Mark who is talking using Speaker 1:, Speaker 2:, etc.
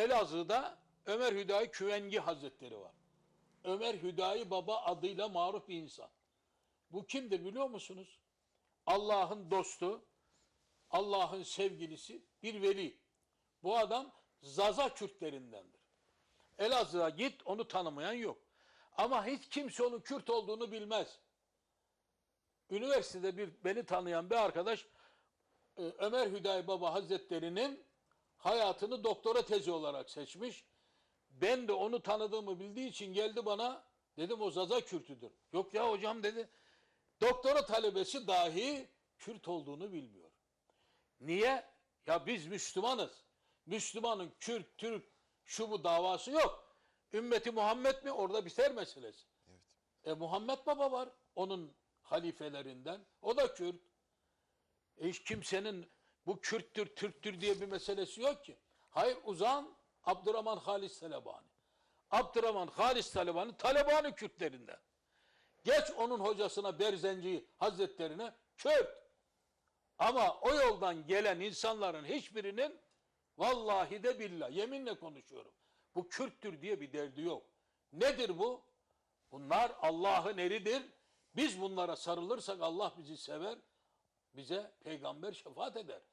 Speaker 1: Elazığ'da Ömer Hüdayi Küvengi Hazretleri var. Ömer Hüdayi Baba adıyla maruf bir insan. Bu kimdir biliyor musunuz? Allah'ın dostu, Allah'ın sevgilisi, bir veli. Bu adam Zaza Kürtlerindendir. Elazığ'a git onu tanımayan yok. Ama hiç kimse onun Kürt olduğunu bilmez. Üniversitede bir beni tanıyan bir arkadaş e, Ömer Hüdayi Baba Hazretleri'nin hayatını doktora tezi olarak seçmiş. Ben de onu tanıdığımı bildiği için geldi bana dedim o Zaza Kürtüdür. Yok ya hocam dedi. Doktora talebesi dahi Kürt olduğunu bilmiyor. Niye? Ya biz Müslümanız. Müslümanın Kürt, Türk, şu bu davası yok. Ümmeti Muhammed mi? Orada biter meselesi.
Speaker 2: Evet.
Speaker 1: E Muhammed Baba var. Onun halifelerinden. O da Kürt. E hiç kimsenin bu Kürttür, Türktür diye bir meselesi yok ki. Hayır uzan Abdurrahman Halis Talebani. Abdurrahman Halis Talebani Talebani Kürtlerinden. Geç onun hocasına Berzenci Hazretlerine Kürt. Ama o yoldan gelen insanların hiçbirinin vallahi de billah yeminle konuşuyorum. Bu Kürttür diye bir derdi yok. Nedir bu? Bunlar Allah'ın eridir. Biz bunlara sarılırsak Allah bizi sever. Bize peygamber şefaat eder.